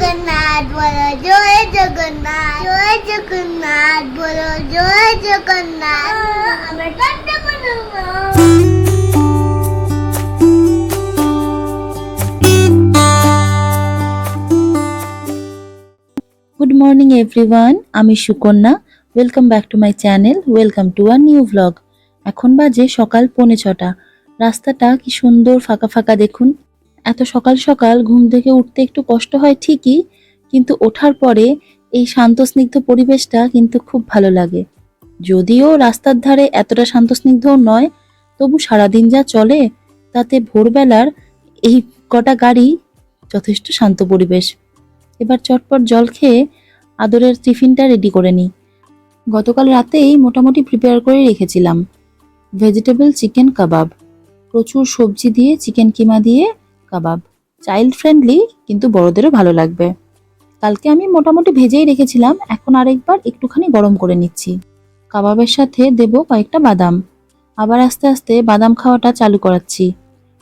জগন্নাথ বলো, জয় জগন্নাথ। জয় জগন্নাথ বলো, জয় জগন্নাথ। গুড মর্নিং এভরিওয়ান আমি Sukanya. Welcome back to my channel welcome to our new vlog এখন বাজে সকাল পৌনে ছটা। রাস্তাটা কি সুন্দর, ফাঁকা ফাঁকা দেখুন। এত সকাল সকাল ঘুম থেকে উঠতে একটু কষ্ট হয় ঠিকই, কিন্তু ওঠার পরে এই শান্ত স্নিগ্ধ পরিবেশটা কিন্তু খুব ভালো লাগে। যদিও রাস্তার ধারে এতটা শান্ত স্নিগ্ধও নয়, তবু সারাদিন যা চলে তাতে ভোরবেলার এই কটা গাড়ি যথেষ্ট শান্ত পরিবেশ। এবার চটপট জল খেয়ে আদরের টিফিনটা রেডি করে নিই। গতকাল রাতেই মোটামুটি প্রিপেয়ার করে রেখেছিলাম। ভেজিটেবল চিকেন কাবাব প্রচুর সবজি দিয়ে চিকেন কিমা দিয়ে কাবাব। চাইল্ড ফ্রেন্ডলি কিন্তু বড়দেরও ভালো লাগবে। কালকে আমি মোটামুটি ভেজেই রেখেছিলাম এখন আরেকবার একটুখানি গরম করে নিচ্ছি। কাবাবের সাথে দেব কয়েকটা বাদাম। আবার আস্তে আস্তে বাদাম খাওয়াটা চালু করাচ্ছি।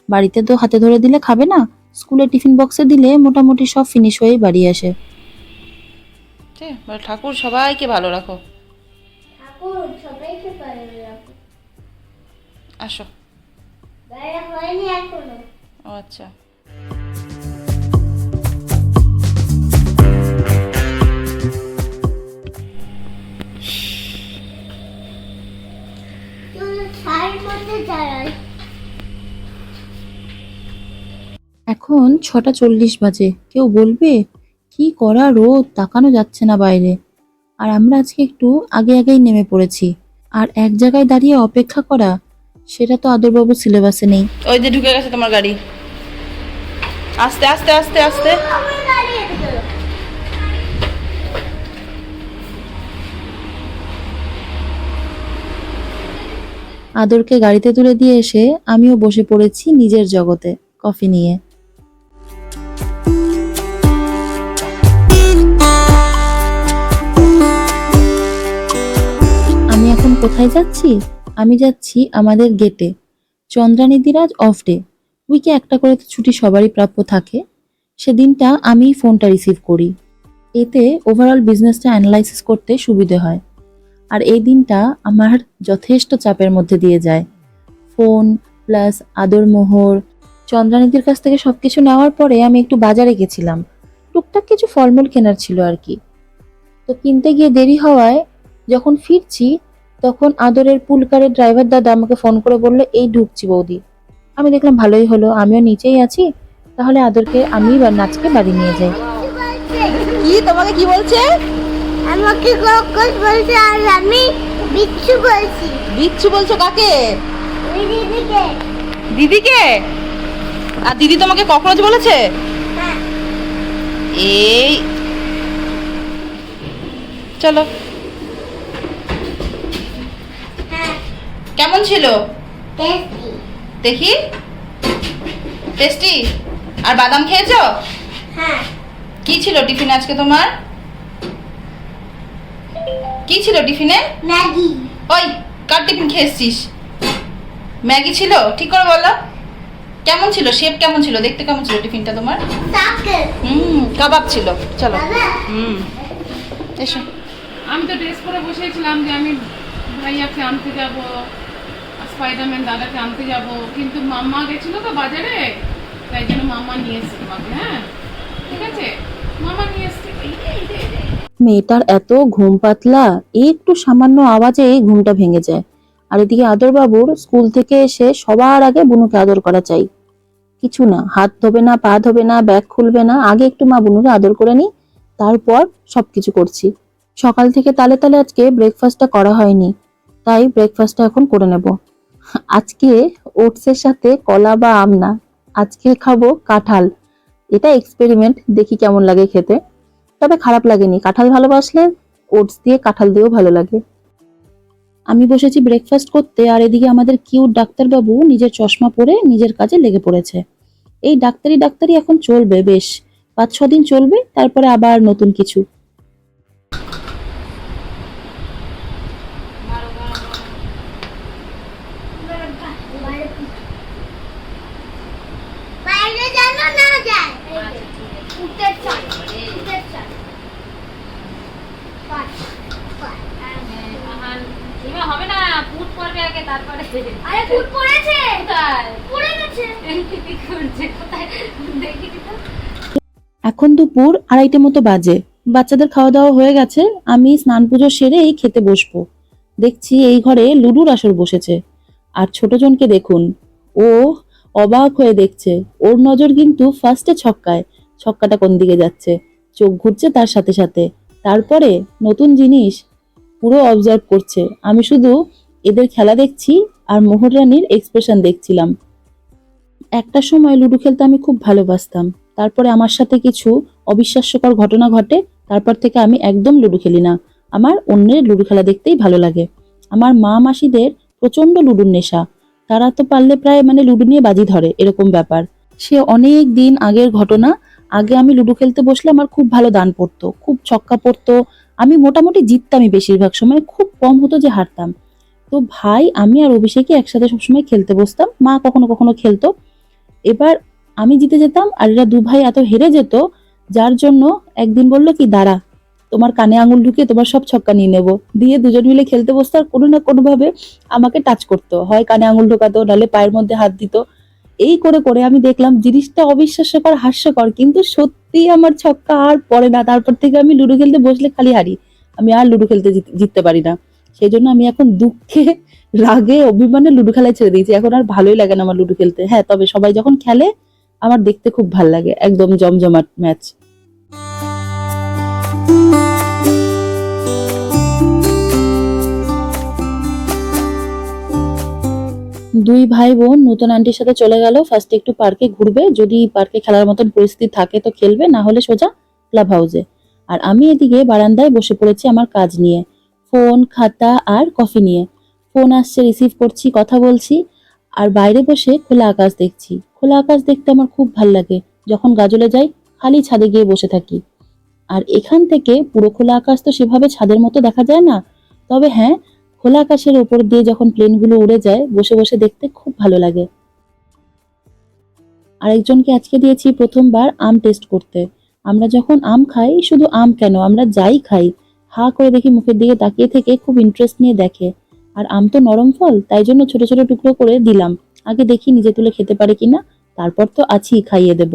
বাড়িতে তো হাতে ধরে দিলে খাবে না স্কুলে টিফিন বক্সে দিলে মোটামুটি সব ফিনিশ হয়েই বাড়ি আসে। ঠিক আছে? বলো, ঠাকুর সবাইকে ভালো রাখো। ঠাকুর সবাইকে পারে রাখো। আসো। হয়নি এখনও। ও আচ্ছা। এখন ছটা চল্লিশ বাজে। কেউ বলবে কি করা রোদ তাকানো যাচ্ছে না বাইরে। আর আমরা আজকে একটু আগে আগেই নেমে পড়েছি। আর এক জায়গায় দাঁড়িয়ে অপেক্ষা করা সেটা তো আদরবাবু সিলেবাসে নেই। ওই যে ঢুকে গেছে তোমার গাড়ি। আস্তে আস্তে আস্তে আস্তে। আদরকে গাড়িতে তুলে দিয়ে এসে আমিও বসে পড়েছি নিজের জগতে, কফি নিয়ে। আমি এখন কোথায় যাচ্ছি? আমি যাচ্ছি আমাদের গেটে চন্দ্রানিধির আজ অফ ডে উইকে একটা করে ছুটি সবারই প্রাপ্য থাকে। সেদিনটা আমি ফোনটা রিসিভ করি। এতে ওভারঅল বিজনেসটা অ্যানালাইসিস করতে সুবিধে হয়। আর এই দিনটা আমার যথেষ্ট চাপের মধ্যে দিয়ে যায়। ফোন প্লাস আদর মোহর চন্দ্রানিধির কাছ থেকে সব কিছু নেওয়ার পরে আমি একটু বাজারে গেছিলাম। টুকটাক কিছু ফলমূল কেনার ছিল আর কি। তো কিনতে গিয়ে দেরি হওয়ায় যখন ফিরছি, তখন আদরের পুলকারের ড্রাইভার দাদা আমাকে ফোন করে বলল, এই ঢুকছি বৌদি। আমি দেখলাম ভালোই হলো আমিও নিচেই আছি। তাহলে আদরকে আমি বা নাচকে বাড়ি নিয়ে যাই। কি তোমাকে কি বলছে? আমাকে কখন বলছে আর আমি বিচ্ছু বলছি। বিচ্ছু বলছো কাকে? দিদিকে। দিদিকে? আর দিদি তোমাকে কখনো বলেছে? হ্যাঁ। এই। চলো। হ্যাঁ। কেমন ছিল? টেস্টি দেখি? টেস্টি আর বাদাম খেয়েছো? হ্যাঁ। কি ছিল টিফিন আজকে তোমার? কি ছিল টিফিনে? ম্যাগি। ওই কার টিফিন খেয়েছিস? ম্যাগি ছিল? ঠিক করে বলো। কেমন ছিল? শেপ কেমন ছিল? দেখতে কেমন ছিল টিফিনটা তোমার? হুম কাবাব ছিল। চলো। হুম। এসো। আমি তো ড্রেস পরে বসেছিলাম যে আমি ভাইয়াকে আনতে যাব। স্পাইডারম্যান দাদাকে আনতে যাব। কিন্তু মাম্মা গেছিল তো বাজারে, তাই জন্য মাম্মা নিয়ে এসছে তোমাকে হ্যাঁ? ঠিক আছে? মামা নিয়ে এসছে। মেয়েটার এত ঘুম পাতলা, একটু সামান্য আওয়াজে ঘুমটা ভেঙে যায়। আর এদিকে আদরবাবুর স্কুল থেকে এসে সবার আগে বুনুকে আদর করা চাই। কিছু না, হাত ধোবে না, পা ধোবে না, ব্যাগ খুলবে না, আগে একটু মা বুনুকে আদর করে নি, তারপর সবকিছু করছি। সকাল থেকে তালে তালে আজকে ব্রেকফাস্টটা করা হয়নি। তাই ব্রেকফাস্টটা এখন করে নেব। আজকে ওটসের সাথে কলা বা আম না, আজকে খাব কাঁঠাল। এটা এক্সপেরিমেন্ট দেখি কেমন লাগে খেতে। তবে খারাপ লাগেনি, কাঁঠাল ভালোবাসলে ওটস দিয়ে কাঁঠাল দিয়েও ভালো লাগে। আমি বসেছি ব্রেকফাস্ট করতে আর এদিকে আমাদের কিউট ডাক্তারবাবু নিজের চশমা পরে নিজের কাজে লেগে পড়েছে। এই ডাক্তারি ডাক্তারি এখন চলবে, বেশ। পাঁচ ছ দিন চলবে, তারপরে আবার নতুন কিছু। এখন দুপুর আড়াইটে মতো বাজে। বাচ্চাদের খাওয়া দাওয়া হয়ে গেছে। আমি স্নান পুজো সেরে এই খেতে বসবো। দেখছি এই ঘরে লুডুর আসর বসেছে। আর ছোটজনকে দেখুন। ও অবাক হয়ে দেখছে। ওর নজর কিন্তু ফার্স্টে ছক্কায়। ছক্কাটা কোন দিকে যাচ্ছে? চোখ ঘুরছে তার সাথে সাথে। তারপরে নতুন জিনিস পুরো অবজার্ভ করছে। আমি শুধু এদের খেলা দেখছি আর মোহর রানীর এক্সপ্রেশন দেখছিলাম। একটা সময় লুডো খেলতে আমি খুব ভালোবাসতাম। তারপরে আমার সাথে কিছু অবিশ্বাস্যকর ঘটনা ঘটে, তারপর থেকে আমি একদম লুডো খেলি না। আমার অন্যের লুডো খেলা দেখতেই ভালো লাগে। আমার মা মাসিদের প্রচণ্ড লুডুর নেশা। তারা তো পারলে প্রায় মানে লুডো নিয়ে বাজি ধরে, এরকম ব্যাপার। সে অনেক দিন আগের ঘটনা আগে আমি লুডো খেলতে বসলে আমার খুব ভালো দান পড়তো, খুব ছক্কা পড়তো। আমি মোটামুটি জিততামই বেশিরভাগ সময়, খুব কম হতো যে হারতাম। তো ভাই, আমি আর অভিষেকে একসাথে সবসময় খেলতে বসতাম, মা কখনো কখনো খেলতো। এবার আমি জিতে যেতাম, আর এরা দু ভাই এত হেরে যেত, যার জন্য একদিন বলল কি, দাঁড়া, তোমার কানে আঙুল ঢুকিয়ে তোমার সব ছক্কা নিয়ে নেব। দিয়ে দুজন মিলে খেলতে বসতো আর কোনো না কোনোভাবে আমাকে টাচ করতো। হয় কানে আঙুল ঢোকাতো, নাহলে পায়ের মধ্যে হাত দিত। এই করে করে আমি দেখলাম জিনিসটা অবিশ্বাস্যকর, হাস্যকর। কিন্তু সত্যি আমার ছক্কা আর পড়ে না। তারপর থেকে আমি লুডো খেলতে বসলে খালি হারি। আমি আর লুডো খেলতে জিততে পারি না। সেই জন্য আমি এখন দুঃখে, রাগে, অভিমানে লুডো খেলায় ছেড়ে দিয়েছি। এখন আর ভালোই লাগে না আমার লুডো খেলতে। হ্যাঁ তবে সবাই যখন খেলে, আমার দেখতে খুব ভালো লাগে। একদম জমজমাট ম্যাচ। দুই ভাই বোন নতুন আন্টির সাথে চলে গেল। ফার্স্টে একটু পার্কে ঘুরবে। যদি পার্কে খেলার মতন পরিস্থিতি থাকে তো খেলবে, না হলে সোজা ক্লাব হাউসে আর আমি এদিকে বারান্দায় বসে পড়েছি আমার কাজ নিয়ে। ফোন খাতা আর কফি নিয়ে। ফোন আসছে রিসিভ করছি, কথা বলছি। আর বাইরে বসে খোলা আকাশ দেখছি। খোলা আকাশ দেখতে আমার খুব ভালো লাগে। যখন গাজলে যাই, খালি ছাদে গিয়ে বসে থাকি। আর এখান থেকে পুরো খোলা আকাশ তো সেভাবে ছাদের মতো দেখা যায় না? তবে হ্যাঁ খোলা আকাশের ওপর দিয়ে যখন প্লেনগুলো উড়ে যায়, বসে বসে দেখতে খুব ভালো লাগে। আরেকজনকে আজকে দিয়েছি প্রথমবার আম টেস্ট করতে। আমরা যখন আম খাই, শুধু আম কেন, আমরা যাই খাই। হা করে দেখি মুখের দিকে তাকিয়ে থেকে খুব ইন্টারেস্ট নিয়ে দেখে। আর আম তো নরম ফল, তাই জন্য ছোট ছোট টুকরো করে দিলাম। আগে দেখি নিজে তুলে খেতে পারে কিনা, তারপর তো আছি খাইয়ে দেব।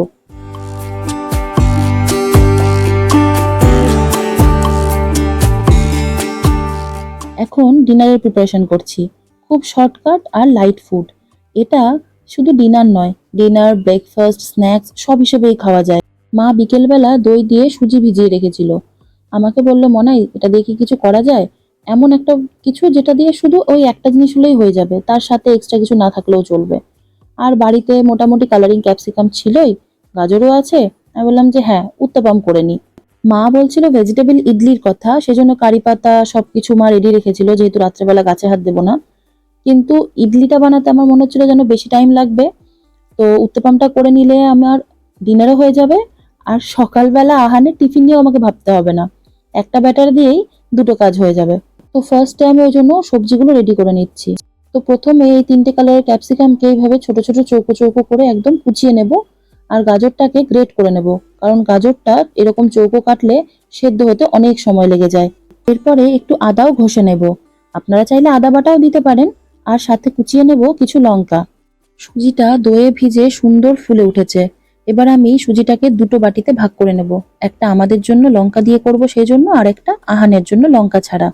এখন ডিনারের প্রিপারেশন করছি। খুব শর্টকাট আর লাইট ফুড এটা শুধু ডিনার নয় ডিনার ব্রেকফাস্ট স্ন্যাক্স সব হিসেবেই খাওয়া যায়। মা বিকেলবেলা দই দিয়ে সুজি ভিজিয়ে রেখেছিল। আমাকে বলল, মনাই, এটা দিয়ে কি কিছু করা যায়? এমন একটা কিছু যেটা দিয়ে শুধু ওই একটা জিনিস হলেই হয়ে যাবে, তার সাথে এক্সট্রা কিছু না থাকলেও চলবে। আর বাড়িতে মোটামুটি কালারিং ক্যাপসিকাম ছিলই, গাজরও আছে। আমি বললাম যে হ্যাঁ উত্তাপাম করে নি। মা বলছিল ভেজিটেবল ইডলির কথা, সেজন্য কারি পাতা সবকিছু মা রেডি রেখেছিল, যেহেতু রাত্রেবেলা গাছে হাত দেবো না। কিন্তু ইডলিটা বানাতে আমার মনে হচ্ছিল যেন বেশি টাইম লাগবে। তো উত্তাপামটা করে নিলে আমার ডিনারও হয়ে যাবে, আর সকালবেলা আহানের টিফিন নিয়েও আমাকে ভাবতে হবে না। একটা ব্যাটার দিয়েই দুটো কাজ হয়ে যাবে। তো ফার্স্টে আমি ওই জন্য সবজিগুলো রেডি করে নিচ্ছি। তো প্রথমে এই তিনটে কালারের ক্যাপসিকামকে এইভাবে ছোট ছোট চৌকো চৌকো করে একদম কুচিয়ে নেব। আর গাজরটাকে গ্রেট করে নেব। কারণ গাজরটা এরকম চৌকো কাটলে সেদ্ধ হতে অনেক সময় লেগে যায়। এরপরে একটু আদাও ঘষে নেব। আপনারা চাইলে আদা বাটাও দিতে পারেন। আর সাথে কুচিয়ে নেব কিছু লঙ্কা। সুজিটা দয়ে ভিজে সুন্দর ফুলে উঠেছে। এবার আমি সুজিটাকে দুটো বাটিতে ভাগ করে নেব। একটা আমাদের জন্য লঙ্কা দিয়ে করব সেই জন্য, আর একটা আহানের জন্য লঙ্কা ছাড়া।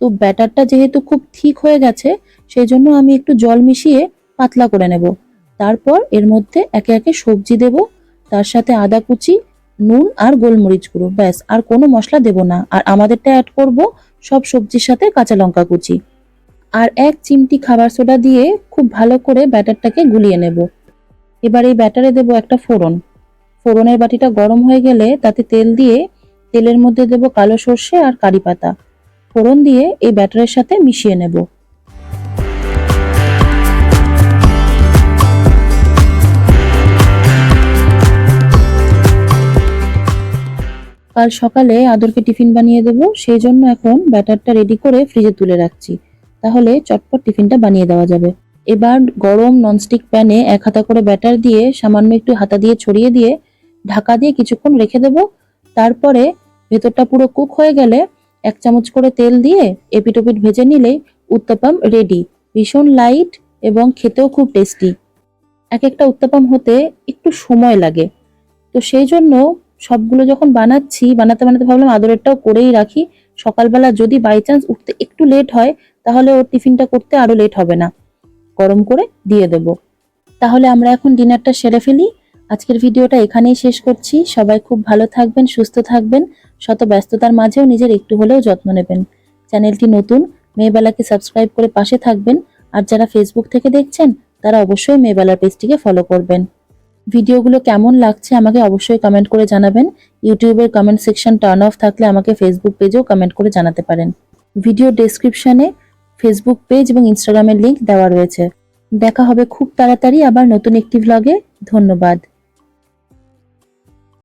তো ব্যাটারটা যেহেতু খুব ঠিক হয়ে গেছে, সেই জন্য আমি একটু জল মিশিয়ে পাতলা করে নেব। তারপর এর মধ্যে একে একে সবজি দেব, তার সাথে আদা কুচি, নুন আর গোলমরিচ গুঁড়ো, ব্যাস, আর কোনো মশলা দেব না। আর আমাদেরটা অ্যাড করব সব সবজির সাথে কাঁচা লঙ্কা কুচি। আর এক চিমটি খাবার সোডা দিয়ে খুব ভালো করে ব্যাটারটাকে গুলিয়ে নেব। এবার এই ব্যাটারে দেব একটা ফোড়ন। ফোড়নের বাটিটা গরম হয়ে গেলে তাতে তেল দিয়ে তেলের মধ্যে দেব কালো সর্ষে আর কারি পাতা। ফোড়ন দিয়ে এই ব্যাটারের সাথে মিশিয়ে নেব। কাল সকালে আদরকে টিফিন বানিয়ে দেব, সেই জন্য এখন ব্যাটারটা রেডি করে ফ্রিজে তুলে রাখছি। তাহলে চটপট টিফিনটা বানিয়ে দেওয়া যাবে। এবার গরম ননস্টিক প্যানে এক হাতা করে ব্যাটার দিয়ে সামান্য একটু হাতা দিয়ে ছড়িয়ে দিয়ে ঢাকা দিয়ে কিছুক্ষণ রেখে দেব। তারপরে ভেতরটা পুরো কুক হয়ে গেলে এক চামচ করে তেল দিয়ে এপিটোপিট ভেজে নিলেই উত্তাপাম রেডি ভীষণ লাইট এবং খেতেও খুব টেস্টি এক একটা উত্তাপাম হতে একটু সময় লাগে। তো সেই জন্য সবগুলো যখন বানাচ্ছি, বানাতে বানাতে ভাবলাম আদরেরটাও করেই রাখি। সকালবেলা যদি বাই চান্স উঠতে একটু লেট হয়, তাহলে ওর টিফিনটা করতে আরও লেট হবে না। গরম করে দিয়ে দেব। তাহলে আমরা এখন ডিনারটা সেরে ফেলি। আজকের ভিডিওটা এখানেই শেষ করছি। সবাই খুব ভালো থাকবেন, সুস্থ থাকবেন। শত ব্যস্ততার মাঝেও নিজের একটু হলেও যত্ন নেবেন। চ্যানেলটি নতুন, মেয়েবেলাকে সাবস্ক্রাইব করে পাশে থাকবেন। আর যারা ফেসবুক থেকে দেখছেন, তারা অবশ্যই মেয়েবেলার পেজটিকে ফলো করবেন। ভিডিওগুলো কেমন লাগছে আমাকে অবশ্যই কমেন্ট করে জানাবেন। ইউটিউবের কমেন্ট সেকশন টার্ন অফ থাকলে আমাকে ফেসবুক পেজেও কমেন্ট করে জানাতে পারেন। ভিডিও ডেসক্রিপশনে ফেসবুক পেজ এবং ইনস্টাগ্রামের লিংক দেওয়া রয়েছে। দেখা হবে খুব তাড়াতাড়ি আবার নতুন একটি ভ্লগে ধন্যবাদ।